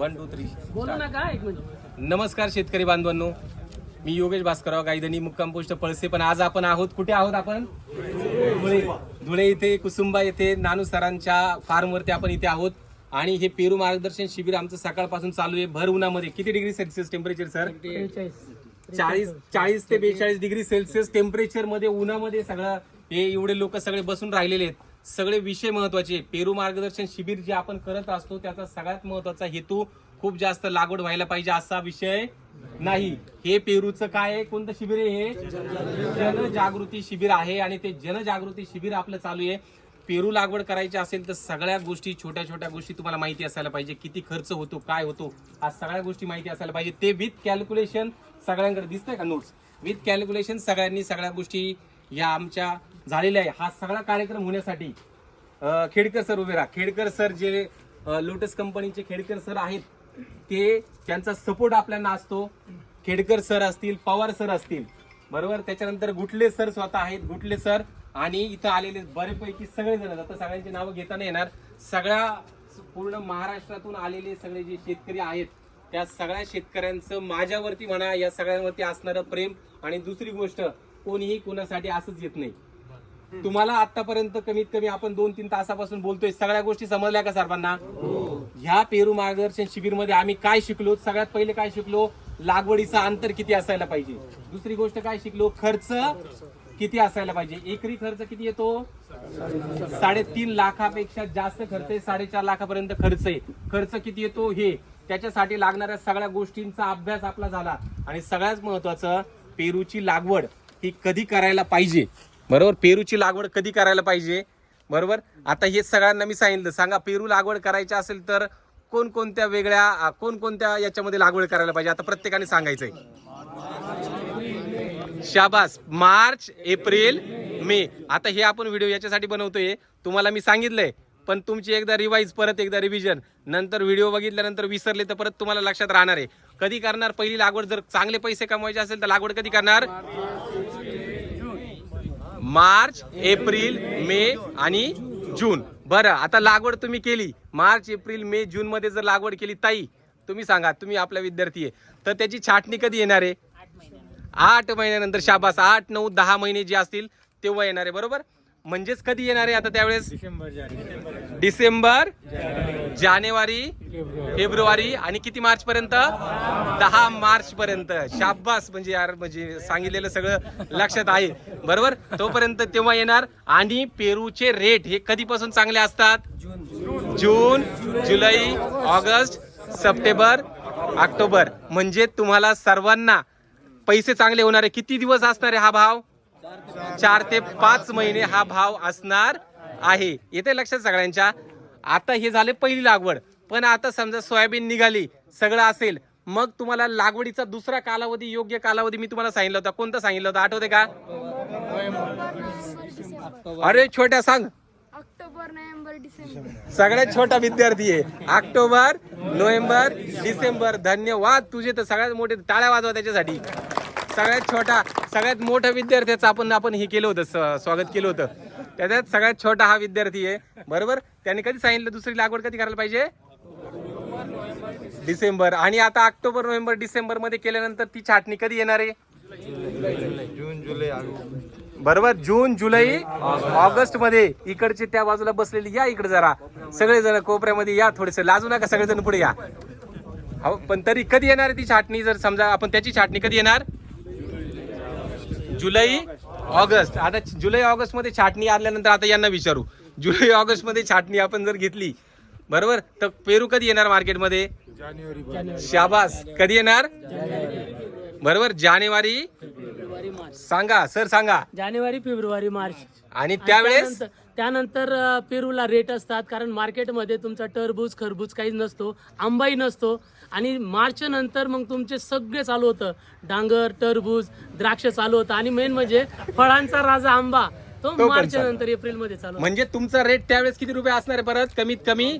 One two three बोलू नका एक मिनिट. नमस्कार शेतकरी बांधवांनो. मी योगेश भास्करराव गायधनी मुक्काम पोस्ट पळसे. पण आज आपण आहोत कुठे आहोत आपण? धुळे धुळे इथे कुसुंबा येथे नानू सरांच्या फार्मवरती आपण इथे आहोत. आणि हे पेरू मार्गदर्शन शिबिर आमचं सकाळपासून चालू आहे भर उन्हामध्ये. किती डिग्री सेल्सिअस टेम्परेचर सर चाळीस चाळीस ते बेचाळीस डिग्री सेल्सिअस टेम्परेचरमध्ये उन्हामध्ये सगळं हे एवढे लोक सगळे बसून राहिलेले आहेत. सगळे विषय महत्त्वाचे. पेरू मार्गदर्शन शिबिर जे आपण करत असतो त्याचा सगळ्यात महत्त्वाचा हेतू खूप जास्त लागवड व्हायला पाहिजे असा विषय नाही. हे पेरूचं काय आहे? कोणतं शिबिर आहे हे? जनजागृती शिबिर आहे आणि ते जनजागृती शिबिर आपलं चालू आहे. पेरू लागवड करायची असेल तर सगळ्या गोष्टी छोट्या छोट्या गोष्टी तुम्हाला माहिती असायला पाहिजे. किती खर्च होतो काय होतो आज सगळ्या गोष्टी माहिती असायला पाहिजे. ते विथ कॅल्क्युलेशन सगळ्यांकडे दिसतंय का नोट्स विथ कॅल्क्युलेशन सगळ्यांनी सगळ्या गोष्टी या आमच्या झालेल्या आहे हा सगळा कार्यक्रम होण्यासाठी खेडकर सर उभे राहा. खेडकर सर जे लोटस कंपनीचे खेडकर सर आहेत ते त्यांचा सपोर्ट आपल्याला असतो. खेडकर सर असतील पवार सर असतील. बरोबर? त्याच्यानंतर गुटले सर स्वतः आहेत. गुटले सर आणि इथं आलेले बरेपैकी सगळेजण आता सगळ्यांची नावं घेता नाही येणार सगळ्या पूर्ण महाराष्ट्रातून आलेले सगळे जे शेतकरी आहेत त्या सगळ्या शेतकऱ्यांचं माझ्यावरती म्हणा या सगळ्यांवरती असणारं प्रेम. आणि दुसरी गोष्ट कोणीही कुणासाठी असंच येत नाही. तुम्हाला आतापर्यंत कमीत कमी आपण दोन तीन तासापासून बोलतोय सगळ्या गोष्टी समजल्या का सर्वांना ह्या पेरू मार्गदर्शन शिबिरमध्ये आम्ही काय शिकलो सगळ्यात पहिले काय शिकलो? लागवडीचा अंतर किती असायला पाहिजे? दुसरी गोष्ट काय शिकलो? खर्च किती असायला पाहिजे? एकरी खर्च किती येतो? साडेतीन लाखापेक्षा जास्त खर्च आहे साडेचार लाखापर्यंत खर्च आहे. खर्च किती येतो? हे. त्याच्यासाठी लागणाऱ्या सगळ्या गोष्टींचा अभ्यास आपला झाला. आणि सगळ्यात महत्वाचं पेरूची लागवड. ही कधी करायला पाहिजे? बरोबर? पेरूची लागवड कधी करायला पाहिजे? बरोबर? आता हे सगळ्यांना मी सांगितलं. सांगा पेरू लागवड करायची असेल तर कोणकोणत्या वेगळ्या कोणकोणत्या याच्यामध्ये लागवड करायला पाहिजे? आता प्रत्येकाने सांगायचंय. शाबास. March April May. आता हे आपण व्हिडिओ याच्यासाठी बनवतोय. तुम्हाला मी सांगितलंय. पण तुमची एकदा रिवाईज परत एकदा रिव्हिजन नंतर व्हिडिओ बघितल्यानंतर विसरले तर परत तुम्हाला लक्षात राहणार आहे. कधी करणार? पहिली लागवड जर चांगले पैसे कमवायचे असेल तर लागवड कधी करणार? मार्च एप्रिल मे आणि जून. बरं आता लागवड तुम्ही केली. मार्च एप्रिल मे जून मध्ये जर लागवड केली ताई तुम्ही सांगा तुम्ही आपला विद्यार्थी आहे. तर त्याची छाटणी कधी येणार आहे? आठ महिन्यानंतर शाबास. आठ नऊ दहा महिने जे असतील तेव्हा येणार आहे बरोबर? म्हणजेच कधी येणार आहे आता त्यावेळेस? डिसेंबर जानेवारी फेब्रुवारी आणि किती मार्च पर्यंत? दहा मार्च पर्यंत. शाबास म्हणजे यार म्हणजे सांगितलेलं सगळं लक्षात आहे. बरोबर? तोपर्यंत तेव्हा येणार आणि पेरूचे रेट हे कधीपासून चांगले असतात? June July August September October. म्हणजे तुम्हाला सर्वांना पैसे चांगले होणार आहे. किती दिवस असणार आहे हा भाव? चार ते पाच महिने हा भाव असणार आहे. येते लक्षात सगळ्यांच्या. आता हे झाले पहिली लागवड. पण आता समजा सोयाबीन निघाली सगळं असेल मग तुम्हाला लागवडीचा दुसरा कालावधी योग्य कालावधी मी तुम्हाला सांगितलं होता. कोणता सांगितलं होतं? आठवते का? अरे छोट्या सांग. October November December. सगळ्यात छोटा विद्यार्थी आहे. October November December. धन्यवाद. तुझे तर सगळ्यात मोठे टाळ्या वाजवा त्याच्यासाठी. सगळ्यात छोटा सगळ्यात मोठ्या विद्यार्थ्याचं आपण आपण हे केलं होतं स्वागत केलं होतं. त्याच्यात सगळ्यात छोटा हा विद्यार्थी आहे. बरोबर? त्याने कधी सांगितलं दुसरी लागवड कधी करायला पाहिजे? डिसेंबर. आणि आता ऑक्टोबर नोव्हेंबर डिसेंबरमध्ये केल्यानंतर ती छाटणी कधी येणार आहे? बरोबर? जून जुलै ऑगस्टमध्ये इकडचे त्या बाजूला बसलेली या इकडे जरा. सगळे जण कोपऱ्यामध्ये या थोडेसे. लाजू नका सगळेजण पुढे या. हो पण तरी कधी येणार आहे ती छाटणी? जर समजा आपण त्याची छाटणी कधी येणार? July August. आता जुलै ऑगस्टमध्ये छाटणी आल्यानंतर आता यांना विचारू. जुलै ऑगस्टमध्ये छाटणी आपण जर घेतली बरोबर? तर पेरू कधी येणार मार्केटमध्ये? शाबास. कधी येणार? बरोबर? जानेवारी फेब्रुवारी मार्च. सांगा सर सांगा. जानेवारी फेब्रुवारी मार्च. आणि त्यावेळेस? त्यानंतर- पेरूला रेट असतात कारण मार्केटमध्ये तुमचा टरबूज खरबूज काही नसतो आंबाही नसतो. आणि मार्च नंतर मग तुमचे सगळे चालू होतं. डांगर टरबूज द्राक्ष चालू होतं. आणि मेन म्हणजे फळांचा राजा आंबा. तो पण. नंतर एप्रिलमध्ये चालू. म्हणजे तुमचा रेट त्यावेळेस किती रुपये असणार आहे परत कमीत कमी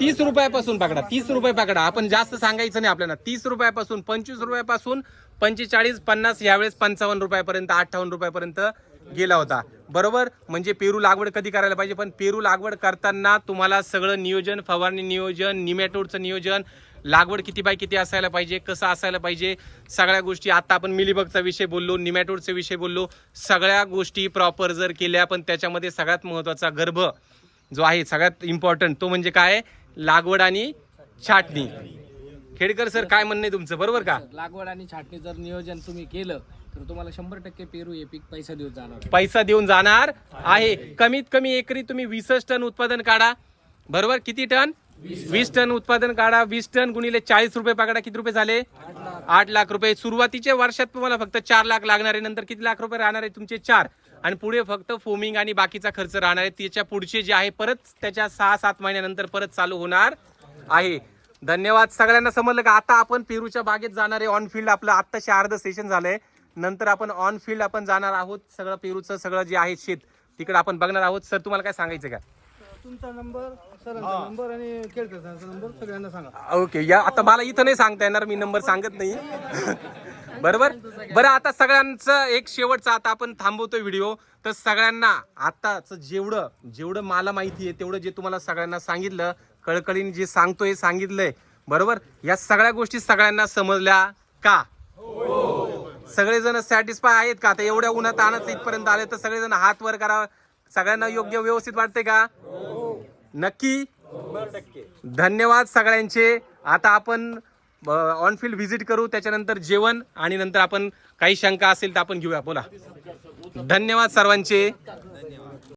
तीस रुपयापासून पकडा तीस रुपये पकडा आपण जास्त सांगायचं नाही आपल्याला तीस रुपयापासून पंचवीस रुपयापासून पंचेचाळीस पन्नास यावेळेस पंचावन्न रुपयापर्यंत अठ्ठावन्न रुपयापर्यंत गेला होता. बरोबर? म्हणजे पेरू लागवड कधी करायला पाहिजे? पण पेरू लागवड करताना तुम्हाला सगळं नियोजन फवारणी नियोजन निमॅटोडचं नियोजन लागवड किती बाय किती असायला पाहिजे कसं असायला पाहिजे सगळ्या गोष्टी. आता आपण मिलीबगचा विषय बोललो निमॅटोडचा विषय बोललो सगळ्या गोष्टी प्रॉपर जर केल्या पण त्याच्यामध्ये सगळ्यात महत्त्वाचा गर्भ जो आहे सगळ्यात इम्पॉर्टंट तो म्हणजे काय? लागवड आणि छाटणी. खेडकर सर काय म्हणणं आहे तुमचं? बरोबर का? लागवड आणि छाटणी जर नियोजन तुम्ही केलं तर तुम्हाला शंभर टक्के पेरू हे पीक पैसा देऊन जाणार. पैसा देऊन जाणार आहे. कमीत कमी एकरी तुम्ही वीसच टन उत्पादन काढा. बरोबर? किती टन? वीस टन उत्पादन काढा. वीस टन गुणिले चाळीस रुपये पकडा. किती रुपये झाले? आठ लाख रुपये. सुरुवातीच्या वर्षात तुम्हाला फक्त चार लाख लागणार आहे नंतर किती लाख रुपये राहणार आहे तुमचे चार? आणि पुढे फक्त फोमिंग आणि बाकीचा खर्च राहणार आहे. त्याच्या पुढचे जे आहे परत त्याच्या सहा सात महिन्यानंतर परत चालू होणार आहे. धन्यवाद सगळ्यांना. समजलं का? आता आपण पेरूच्या बागेत जाणार आहे. ऑन फील्ड आपलं आत्ताशी अर्ध सेशन झालंय. नंतर आपण ऑन फील्ड आपण जाणार आहोत. सगळं पेरूचं सगळं जे आहे शेत तिकडे आपण बघणार आहोत. सर तुम्हाला काय सांगायचं का? तुमचा नंबर सरांचा नंबर आणि केळकर सरांचा नंबर सगळ्यांना सांगा. ओके या आता मला इथं नाही सांगता येणार मी नंबर सांगत नाही. बरोबर? बरं आता सगळ्यांचं एक शेवटचा आता आपण थांबवतोय व्हिडिओ तर सगळ्यांना आताच जेवढं जेवढं मला माहिती आहे तेवढं जे तुम्हाला सगळ्यांना सांगितलं कळकळीने जे सांगतोय सांगितलंय. बरोबर? या सगळ्या गोष्टी सगळ्यांना समजल्या का? सगळेजण सॅटिस्फाय आहेत का? आता एवढ्या उन्हात आणत इथपर्यंत आले तर सगळेजण हात वर करा. सगळ्यांना योग्य व्यवस्थित वाटते का? नक्की? धन्यवाद सगळ्यांचे. आता आपण ऑन फील्ड व्हिजिट करू त्याच्यानंतर जेवण आणि नंतर आपण काही शंका असेल तर आपण घेऊया. बोला. धन्यवाद सर्वांचे.